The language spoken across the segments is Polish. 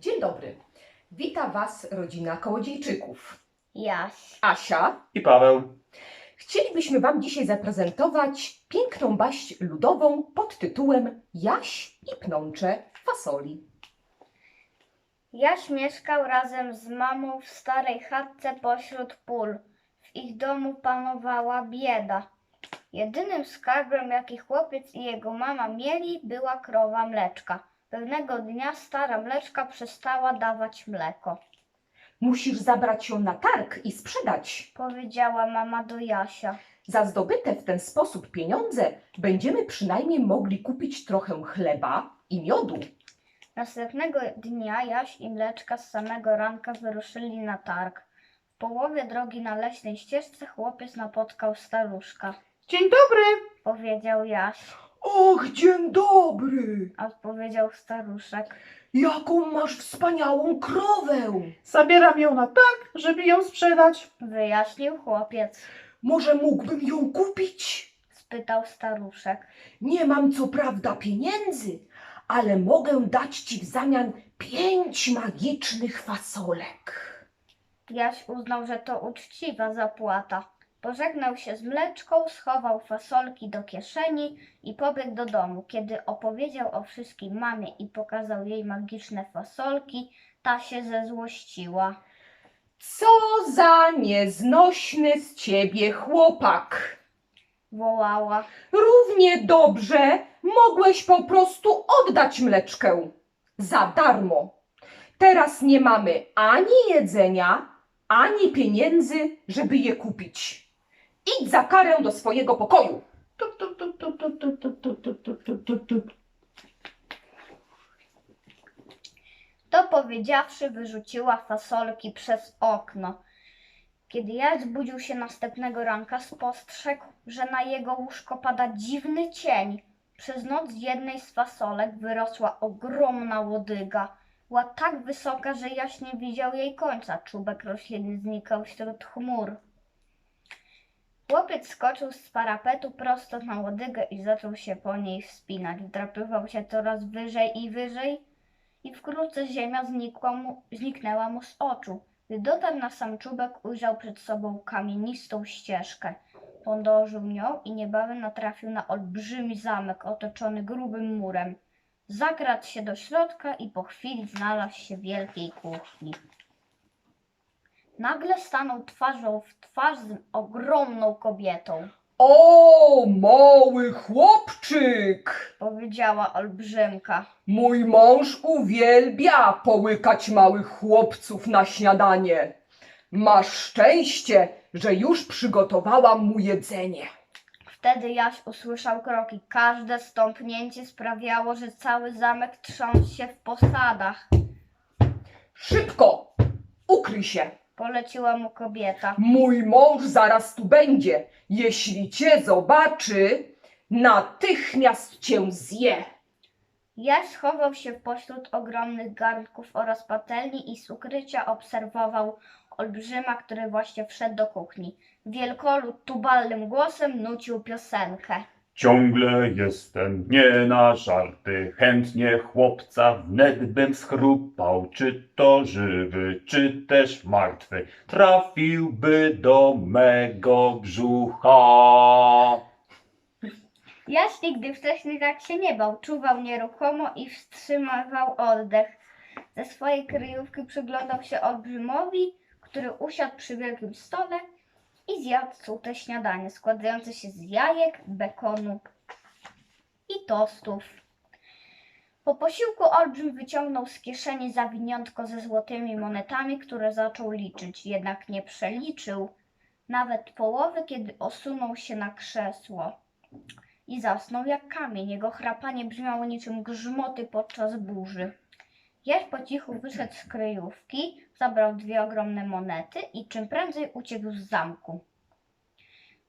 Dzień dobry. Wita Was rodzina Kołodziejczyków. Jaś. Asia, i Paweł. chcielibyśmy Wam dzisiaj zaprezentować piękną baść ludową pod tytułem Jaś i pnącze fasoli. Jaś mieszkał razem z mamą w starej chatce pośród pól. W ich domu panowała bieda. Jedynym skarbem, jaki chłopiec i jego mama mieli, była krowa mleczka. Pewnego dnia stara mleczka przestała dawać mleko. Musisz zabrać ją na targ i sprzedać. Powiedziała mama do Jasia. Za zdobyte w ten sposób pieniądze będziemy przynajmniej mogli kupić trochę chleba i miodu. Następnego dnia Jaś i Mleczka z samego ranka wyruszyli na targ. W połowie drogi na leśnej ścieżce chłopiec napotkał staruszka. Dzień dobry. Powiedział Jaś, Och, dzień dobry! odpowiedział staruszek. Jaką masz wspaniałą krowę! Zabieram ją na tak, żeby ją sprzedać. Wyjaśnił chłopiec. Może mógłbym ją kupić? Spytał staruszek. Nie mam co prawda pieniędzy, ale mogę dać ci w zamian pięć magicznych fasolek. Jaś uznał, że to uczciwa zapłata. Pożegnał się z mleczką, schował fasolki do kieszeni i pobiegł do domu. Kiedy opowiedział o wszystkim mamie i pokazał jej magiczne fasolki, ta się zezłościła. Co za nieznośny z ciebie chłopak! Wołała. Równie dobrze mogłeś po prostu oddać mleczkę za darmo. Teraz nie mamy ani jedzenia, ani pieniędzy, żeby je kupić. Idź za karę do swojego pokoju. Tup, tup, tup, tup, tup, tup, tup, tup, tup, tup, tup, tup, tup. To powiedziawszy, wyrzuciła fasolki przez okno. Kiedy Jaś zbudził się następnego ranka, spostrzegł, że na jego łóżko pada dziwny cień. Przez noc z jednej z fasolek wyrosła ogromna łodyga. Była tak wysoka, że Jaś nie widział jej końca. Czubek rośliny znikał wśród chmur. Chłopiec skoczył z parapetu prosto na łodygę i zaczął się po niej wspinać. Wdrapywał się coraz wyżej i wyżej i wkrótce ziemia znikła mu, zniknęła mu z oczu. Gdy dotarł na sam czubek, ujrzał przed sobą kamienistą ścieżkę. Podążył nią i niebawem natrafił na olbrzymi zamek otoczony grubym murem. Zakradł się do środka i po chwili znalazł się w wielkiej kuchni. Nagle stanął twarzą w twarz z ogromną kobietą. O, mały chłopczyk! Powiedziała olbrzymka. Mój mąż uwielbia połykać małych chłopców na śniadanie. Masz szczęście, że już przygotowałam mu jedzenie. Wtedy Jaś usłyszał kroki. Każde stąpnięcie sprawiało, że cały zamek trząsł się w posadach. Szybko! Ukryj się! Poleciła mu kobieta. Mój mąż zaraz tu będzie. Jeśli cię zobaczy, natychmiast cię zje. Jaś schował się pośród ogromnych garnków oraz patelni i z ukrycia obserwował olbrzyma, który właśnie wszedł do kuchni. Wielkolud tubalnym głosem nucił piosenkę. Ciągle jestem nie na żarty, chętnie chłopca wnet bym schrupał, czy to żywy, czy też martwy, trafiłby do mego brzucha. Jaś nigdy wcześniej tak się nie bał. Czuwał nieruchomo i wstrzymywał oddech. Ze swojej kryjówki przyglądał się olbrzymowi, który usiadł przy wielkim stole i zjadł sute śniadanie składające się z jajek, bekonu i tostów. Po posiłku olbrzym wyciągnął z kieszeni zawiniątko ze złotymi monetami, które zaczął liczyć, jednak nie przeliczył nawet połowy, kiedy osunął się na krzesło i zasnął jak kamień. Jego chrapanie brzmiało niczym grzmoty podczas burzy. Jaś po cichu wyszedł z kryjówki, zabrał dwie ogromne monety i czym prędzej uciekł z zamku.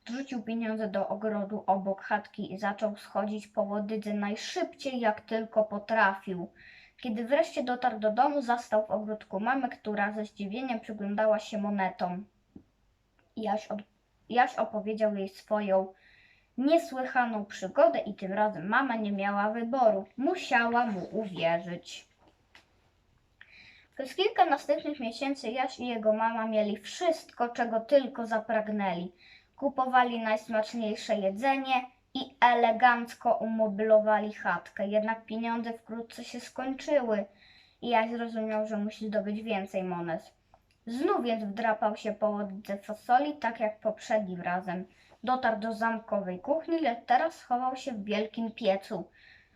Wrzucił pieniądze do ogrodu obok chatki i zaczął schodzić po łodydze najszybciej jak tylko potrafił. Kiedy wreszcie dotarł do domu, zastał w ogródku mamę, która ze zdziwieniem przyglądała się monetom. Jaś, od... Jaś opowiedział jej swoją niesłychaną przygodę i tym razem mama nie miała wyboru. Musiała mu uwierzyć. Przez kilka następnych miesięcy Jaś i jego mama mieli wszystko, czego tylko zapragnęli. Kupowali najsmaczniejsze jedzenie i elegancko umoblowali chatkę. Jednak pieniądze wkrótce się skończyły i Jaś zrozumiał, że musi zdobyć więcej monet. Znów więc wdrapał się po łodce fasoli, tak jak poprzednim razem. Dotarł do zamkowej kuchni, lecz teraz schował się w wielkim piecu.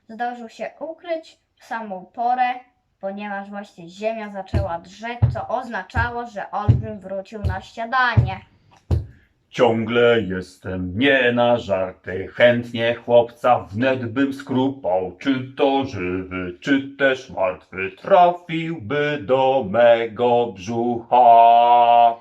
Zdążył się ukryć w samą porę, ponieważ właśnie ziemia zaczęła drzeć, co oznaczało, że olbrzym wrócił na śniadanie. Ciągle jestem nie na żarty, chętnie chłopca wnet bym skrupał, czy to żywy, czy też martwy, trafiłby do mego brzucha.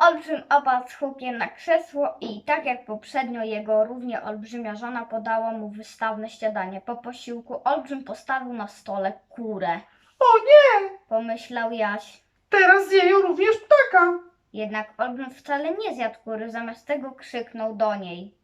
Olbrzym opadł z hukiem na krzesło i tak jak poprzednio jego równie olbrzymia żona podała mu wystawne śniadanie. Po posiłku Olbrzym postawił na stole kurę. O nie! Pomyślał Jaś. Teraz zje ją również ptaka. Jednak Olbrzym wcale nie zjadł kury, zamiast tego krzyknął do niej.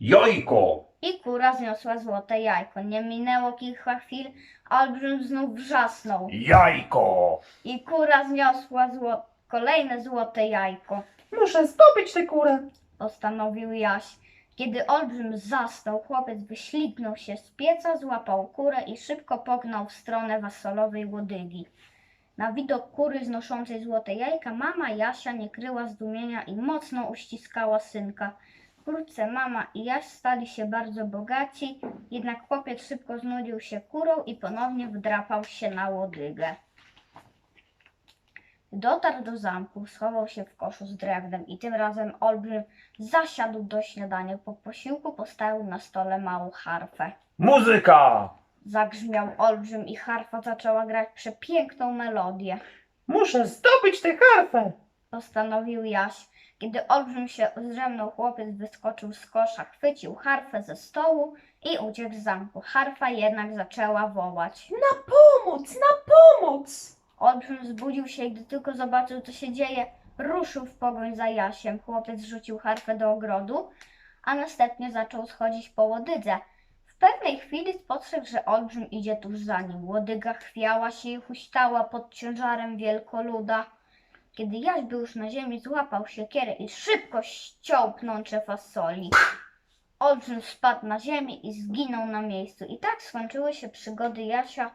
Jajko! I kura zniosła złote jajko. Nie minęło kilka chwil, a Olbrzym znów wrzasnął. Jajko! I kura zniosła zło... kolejne złote jajko. Muszę zdobyć tę kurę. postanowił Jaś. Kiedy olbrzym zasnął, chłopiec wyślignął się z pieca, złapał kurę i szybko pognał w stronę wasolowej łodygi. Na widok kury znoszącej złote jajka mama Jasia nie kryła zdumienia i mocno uściskała synka. Wkrótce mama i Jaś stali się bardzo bogaci, jednak chłopiec szybko znudził się kurą i ponownie wdrapał się na łodygę. Dotarł do zamku, schował się w koszu z drewnem i tym razem olbrzym zasiadł do śniadania. Po posiłku postawił na stole małą harfę. Muzyka! Zagrzmiał olbrzym i harfa zaczęła grać przepiękną melodię. Muszę zdobyć tę harfę. Postanowił Jaś. Kiedy olbrzym się zdrzemnął, chłopiec wyskoczył z kosza, chwycił harfę ze stołu i uciekł z zamku. Harfa jednak zaczęła wołać. Na pomoc, na pomoc! Olbrzym zbudził się i gdy tylko zobaczył, co się dzieje, ruszył w pogoń za Jasiem. Chłopiec rzucił harfę do ogrodu, a następnie zaczął schodzić po łodydze. W pewnej chwili spostrzegł, że Olbrzym idzie tuż za nim. Łodyga chwiała się i huśtała pod ciężarem wielkoluda. Kiedy Jaś był już na ziemi, złapał siekierę i szybko ściął pnącze fasoli. Olbrzym spadł na ziemię i zginął na miejscu. I tak skończyły się przygody Jasia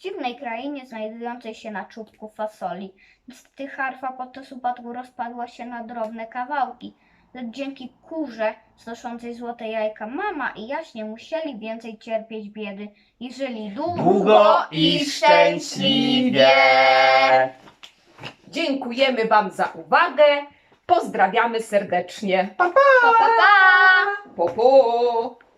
dziwnej krainie znajdującej się na czubku fasoli. Niestety harfa podczas upadku rozpadła się na drobne kawałki, lecz dzięki kurze znoszącej złote jajka mama i Jaś nie musieli więcej cierpieć biedy i żyli długo, Długo i szczęśliwie! Dziękujemy Wam za uwagę. Pozdrawiamy serdecznie. Pa, pa, pa! Po, po.